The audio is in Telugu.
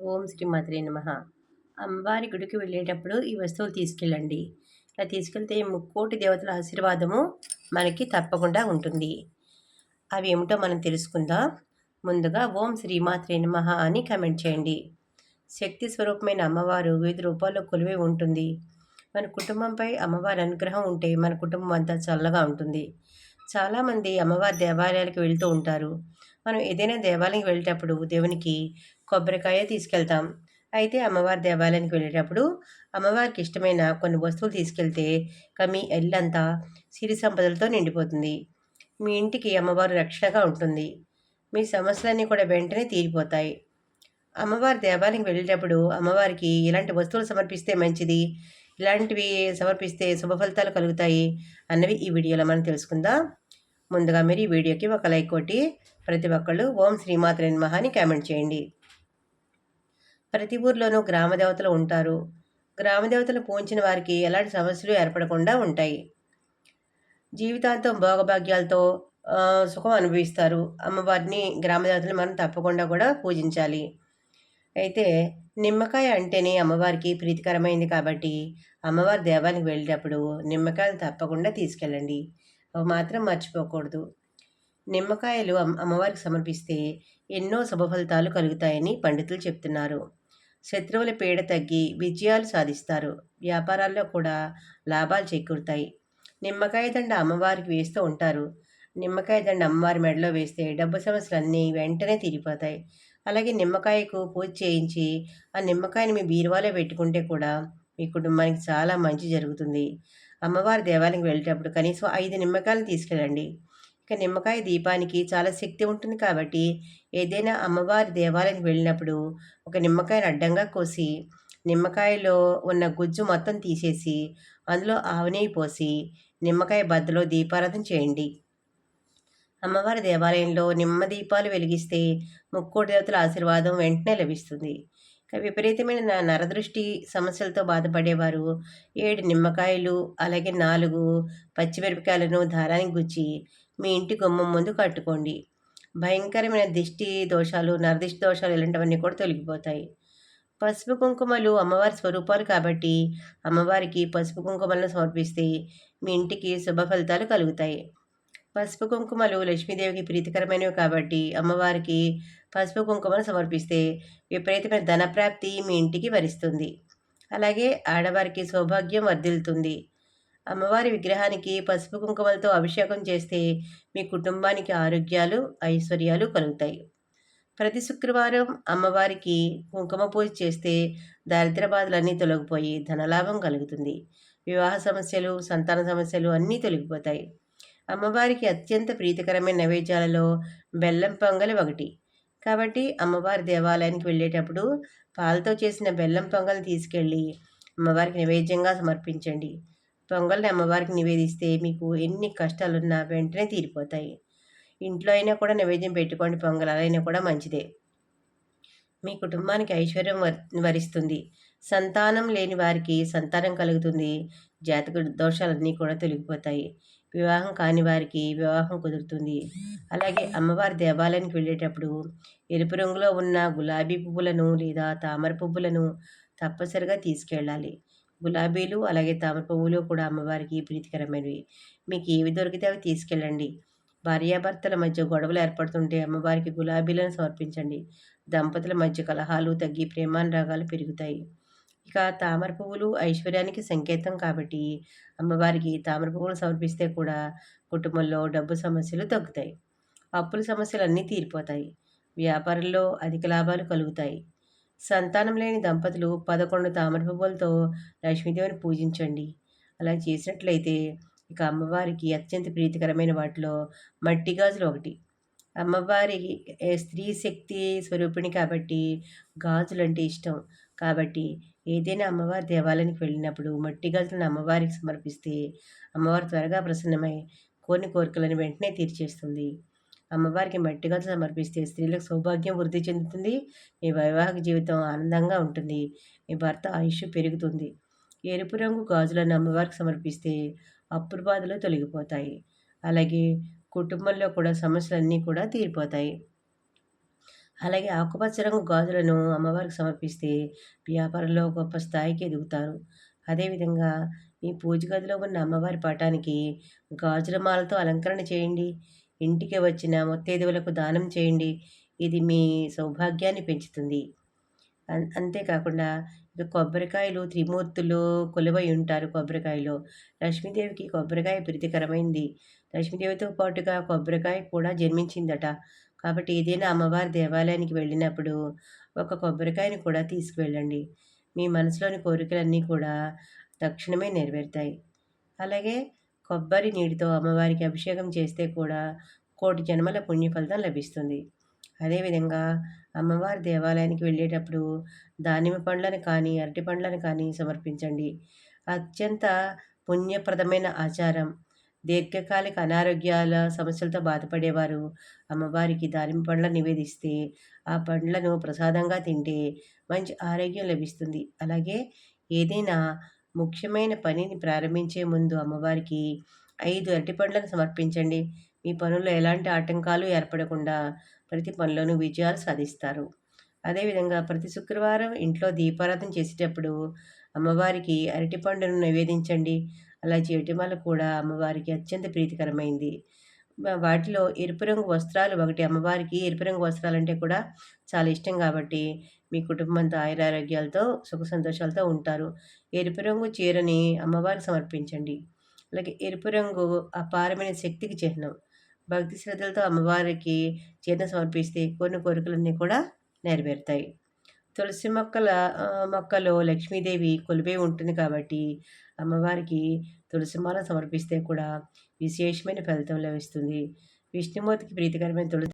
ఓం శ్రీమాత్రే నమ. అమ్మవారి గుడికి వెళ్ళేటప్పుడు ఈ వస్తువులు తీసుకెళ్ళండి. ఇలా తీసుకెళ్తే ముక్కోటి దేవతల ఆశీర్వాదము మనకి తప్పకుండా ఉంటుంది. అవి ఏమిటో మనం తెలుసుకుందాం. ముందుగా ఓం శ్రీమాత్రే నమ అని కమెంట్ చేయండి. శక్తి స్వరూపమైన అమ్మవారు వివిధ రూపాల్లో కొలువై ఉంటుంది. మన కుటుంబంపై అమ్మవారి అనుగ్రహం ఉంటే మన కుటుంబం అంతా చల్లగా ఉంటుంది. చాలామంది అమ్మవారి దేవాలయాలకు వెళ్తూ ఉంటారు. మనం ఏదైనా దేవాలయం వెళ్ళేటప్పుడు దేవునికి కొబ్బరికాయ తీసుకెళ్తాం. అయితే అమ్మవారి దేవాలయానికి వెళ్ళేటప్పుడు అమ్మవారికి ఇష్టమైన కొన్ని వస్తువులు తీసుకెళ్తే మీ ఎల్లంతా సిరి సంపదలతో నిండిపోతుంది. మీ ఇంటికి అమ్మవారు రక్షణగా ఉంటుంది. మీ సమస్యలన్నీ కూడా వెంటనే తీరిపోతాయి. అమ్మవారి దేవాలయంకి వెళ్ళేటప్పుడు అమ్మవారికి ఇలాంటి వస్తువులు సమర్పిస్తే మంచిది ఇలాంటివి సమర్పిస్తే శుభ ఫలితాలు కలుగుతాయి అన్నవి ఈ వీడియోలో మనం తెలుసుకుందాం. ముందుగా మీరు ఈ వీడియోకి ఒక లైక్ కొట్టి ప్రతి ఒక్కళ్ళు ఓం శ్రీమాత్రే నమః అని కామెంట్ చేయండి. ప్రతి ఊర్లోనూ గ్రామ దేవతలు ఉంటారు. గ్రామ దేవతలు పూంచిన వారికి ఎలాంటి సమస్యలు ఏర్పడకుండా ఉంటాయి. జీవితాంతం భోగభాగ్యాలతో సుఖం అనుభవిస్తారు. అమ్మవారిని గ్రామ దేవతలు మనం తప్పకుండా కూడా పూజించాలి. అయితే నిమ్మకాయ అంటేనే అమ్మవారికి ప్రీతికరమైంది కాబట్టి అమ్మవారి దేవాలయానికి వెళ్ళేటప్పుడు నిమ్మకాయలు తప్పకుండా తీసుకెళ్ళండి. అవి మాత్రం మర్చిపోకూడదు. నిమ్మకాయలు అమ్మవారికి సమర్పిస్తే ఎన్నో శుభ ఫలితాలు కలుగుతాయని పండితులు చెప్తున్నారు. శత్రువుల పీడ తగ్గి విజయాలు సాధిస్తారు. వ్యాపారాల్లో కూడా లాభాలు చేకూరుతాయి. నిమ్మకాయ దండ అమ్మవారికి వేస్తూ ఉంటారు. నిమ్మకాయ దండ అమ్మవారి మెడలో వేస్తే డబ్బు సమస్యలు అన్నీ వెంటనే తీరిపోతాయి. అలాగే నిమ్మకాయకు పూజ చేయించి ఆ నిమ్మకాయని మీ బీరువాలో పెట్టుకుంటే కూడా మీ కుటుంబానికి చాలా మంచి జరుగుతుంది. అమ్మవారి దేవాలయంకి వెళ్ళేటప్పుడు కనీసం ఐదు నిమ్మకాయలు తీసుకెళ్ళండి. ఇక నిమ్మకాయ దీపానికి చాలా శక్తి ఉంటుంది కాబట్టి ఏదైనా అమ్మవారి దేవాలయానికి వెళ్ళినప్పుడు ఒక నిమ్మకాయను అడ్డంగా కోసి నిమ్మకాయలో ఉన్న గుజ్జు మొత్తం తీసేసి అందులో ఆవునెయ్యి పోసి నిమ్మకాయ బద్దలో దీపారాధన చేయండి. అమ్మవారి దేవాలయంలో నిమ్మ దీపాలు వెలిగిస్తే ముక్కోటి దేవతల ఆశీర్వాదం వెంటనే లభిస్తుంది. విపరీతమైన నరదృష్టి సమస్యలతో బాధపడేవారు. ఏడు నిమ్మకాయలు అలాగే నాలుగు పచ్చిమిరపకాయలను దారానికి గుచ్చి మీ ఇంటి గుమ్మం ముందు కట్టుకోండి. భయంకరమైన దిష్టి దోషాలు నరదిష్టి దోషాలు ఇలాంటివన్నీ కూడా తొలగిపోతాయి. పసుపు కుంకుమలు అమ్మవారి స్వరూపాలు కాబట్టి అమ్మవారికి పసుపు కుంకుమలను సమర్పిస్తే మీ ఇంటికి శుభ ఫలితాలు కలుగుతాయి. పసుపు కుంకుమలు లక్ష్మీదేవికి ప్రీతికరమైనవి కాబట్టి అమ్మవారికి పసుపు కుంకుమను సమర్పిస్తే విపరీతమైన ధనప్రాప్తి మీ ఇంటికి వరిస్తుంది. అలాగే ఆడవారికి సౌభాగ్యం వర్ధిల్లుతుంది. అమ్మవారి విగ్రహానికి పసుపు కుంకుమలతో అభిషేకం చేస్తే మీ కుటుంబానికి ఆరోగ్యాలు ఐశ్వర్యాలు కలుగుతాయి. ప్రతి శుక్రవారం అమ్మవారికి కుంకుమ పూజ చేస్తే దారిద్ర బాధలన్నీ తొలగిపోయి ధనలాభం కలుగుతుంది. వివాహ సమస్యలు సంతాన సమస్యలు అన్నీ తొలగిపోతాయి. అమ్మవారికి అత్యంత ప్రీతికరమైన నైవేద్యాలలో బెల్లం పొంగలి ఒకటి. కాబట్టి అమ్మవారి దేవాలయానికి వెళ్ళేటప్పుడు పాలతో చేసిన బెల్లం పొంగల్ తీసుకెళ్ళి అమ్మవారికి నైవేద్యంగా సమర్పించండి. పొంగల్ని అమ్మవారికి నివేదిస్తే మీకు ఎన్ని కష్టాలున్నా వెంటనే తీరిపోతాయి. ఇంట్లో అయినా కూడా నైవేద్యం పెట్టుకోండి పొంగల్ అయినా కూడా మంచిదే. మీ కుటుంబానికి ఐశ్వర్యం వరిస్తుంది. సంతానం లేని వారికి సంతానం కలుగుతుంది. జాతక దోషాలన్నీ కూడా తొలగిపోతాయి. వివాహం కాని వారికి వివాహం కుదురుతుంది. అలాగే అమ్మవారి దేవాలయానికి వెళ్ళేటప్పుడు ఎరుపు రంగులో ఉన్న గులాబీ పువ్వులను లేదా తామర పువ్వులను తప్పనిసరిగా తీసుకెళ్ళాలి. గులాబీలు అలాగే తామర పువ్వులు కూడా అమ్మవారికి ప్రీతికరమైనవి. మీకు ఏవి దొరికితే అవి తీసుకెళ్ళండి. భార్యాభర్తల మధ్య గొడవలు ఏర్పడుతుంటే అమ్మవారికి గులాబీలను సమర్పించండి. దంపతుల మధ్య కలహాలు తగ్గి ప్రేమానురాగాలు పెరుగుతాయి. ఇక తామర పువ్వులు ఐశ్వర్యానికి సంకేతం కాబట్టి అమ్మవారికి తామర పువ్వులు సమర్పిస్తే కూడా కుటుంబంలో డబ్బు సమస్యలు తగ్గుతాయి. అప్పుల సమస్యలు అన్నీ తీరిపోతాయి. వ్యాపారంలో అధిక లాభాలు కలుగుతాయి. సంతానం లేని దంపతులు పదకొండు తామర పువ్వులతో లక్ష్మీదేవిని పూజించండి. అలా చేసినట్లయితే ఇక అమ్మవారికి అత్యంత ప్రీతికరమైన వాటిలో మట్టి గాజులు ఒకటి. అమ్మవారి స్త్రీ శక్తి స్వరూపిణి కాబట్టి గాజులు అంటే ఇష్టం. కాబట్టి ఏదైనా అమ్మవారి దేవాలయానికి వెళ్ళినప్పుడు మట్టి గాజులను అమ్మవారికి సమర్పిస్తే అమ్మవారు త్వరగా ప్రసన్నమై కొన్ని కోరికలను వెంటనే తీర్చేస్తుంది. అమ్మవారికి మట్టి గాజులు సమర్పిస్తే స్త్రీలకు సౌభాగ్యం వృద్ధి చెందుతుంది. మీ వైవాహిక జీవితం ఆనందంగా ఉంటుంది. మీ భర్త ఆయుష్ పెరుగుతుంది. ఎరుపు రంగు గాజులను అమ్మవారికి సమర్పిస్తే అప్పుల బాధలు తొలగిపోతాయి. అలాగే కుటుంబంలో కూడా సమస్యలన్నీ కూడా తీరిపోతాయి. అలాగే ఆకుపచ్చ రంగు గాజులను అమ్మవారికి సమర్పిస్తే వ్యాపారంలో గొప్ప స్థాయికి ఎదుగుతారు. అదేవిధంగా మీ పూజ గదిలో ఉన్న అమ్మవారి పటానికి గాజుల మాలతో అలంకరణ చేయండి. ఇంటికి వచ్చిన ముత్తైదువులకు దానం చేయండి. ఇది మీ సౌభాగ్యాన్ని పెంచుతుంది. అన్ అంతేకాకుండా ఇక కొబ్బరికాయలు త్రిమూర్తులు కొలువై ఉంటారు కొబ్బరికాయలో. లక్ష్మీదేవికి కొబ్బరికాయ ప్రీతికరమైంది. లక్ష్మీదేవితో పాటుగా కొబ్బరికాయ కూడా జన్మించిందట. కాబట్టి ఏదైనా అమ్మవారి దేవాలయానికి వెళ్ళినప్పుడు ఒక కొబ్బరికాయని కూడా తీసుకువెళ్ళండి. మీ మనసులోని కోరికలన్నీ కూడా తక్షణమే నెరవేరుతాయి. అలాగే కొబ్బరి నీటితో అమ్మవారికి అభిషేకం చేస్తే కూడా కోటి జన్మల పుణ్య ఫలితం లభిస్తుంది. అదేవిధంగా అమ్మవారి దేవాలయానికి వెళ్ళేటప్పుడు దానిమ్మ పండ్లను కానీ అరటి పండ్లను కానీ సమర్పించండి. అత్యంత పుణ్యప్రదమైన ఆచారం. దీర్ఘకాలిక అనారోగ్యాల సమస్యలతో బాధపడేవారు. అమ్మవారికి దానిమ్మ పండ్లను నివేదిస్తే ఆ పండ్లను ప్రసాదంగా తింటే మంచి ఆరోగ్యం లభిస్తుంది. అలాగే ఏదైనా ముఖ్యమైన పనిని ప్రారంభించే ముందు అమ్మవారికి ఐదు అరటిపండ్లను సమర్పించండి. మీ పనుల్లో ఎలాంటి ఆటంకాలు ఏర్పడకుండా ప్రతి పనిలోనూ విజయాలు సాధిస్తారు. అదేవిధంగా ప్రతి శుక్రవారం ఇంట్లో దీపారాధన చేసేటప్పుడు అమ్మవారికి అరటిపండును నివేదించండి. అలా చేయటం వల్ల కూడా అమ్మవారికి అత్యంత ప్రీతికరమైంది. వాటిలో ఎరుపు రంగు వస్త్రాలు ఒకటి అమ్మవారికి ఎరుపు రంగు వస్త్రాలు అంటే కూడా చాలా ఇష్టం కాబట్టి మీ కుటుంబంతో ఆయురారోగ్యాలతో సుఖ సంతోషాలతో ఉంటారు. ఎరుపు రంగు చీరని అమ్మవారికి సమర్పించండి. అలాగే ఎరుపు రంగు అపారమైన శక్తికి చిహ్నం. భక్తి శ్రద్ధలతో అమ్మవారికి చీరను సమర్పిస్తే కొన్ని కోరికలన్నీ కూడా నెరవేరుతాయి. తులసి మొక్కల మొక్కలో లక్ష్మీదేవి కొలిపే ఉంటుంది కాబట్టి అమ్మవారికి తులసిమాల సమర్పిస్తే కూడా విశేషమైన ఫలితం లభిస్తుంది. విష్ణుమూర్తికి ప్రీతికరమైన తులసి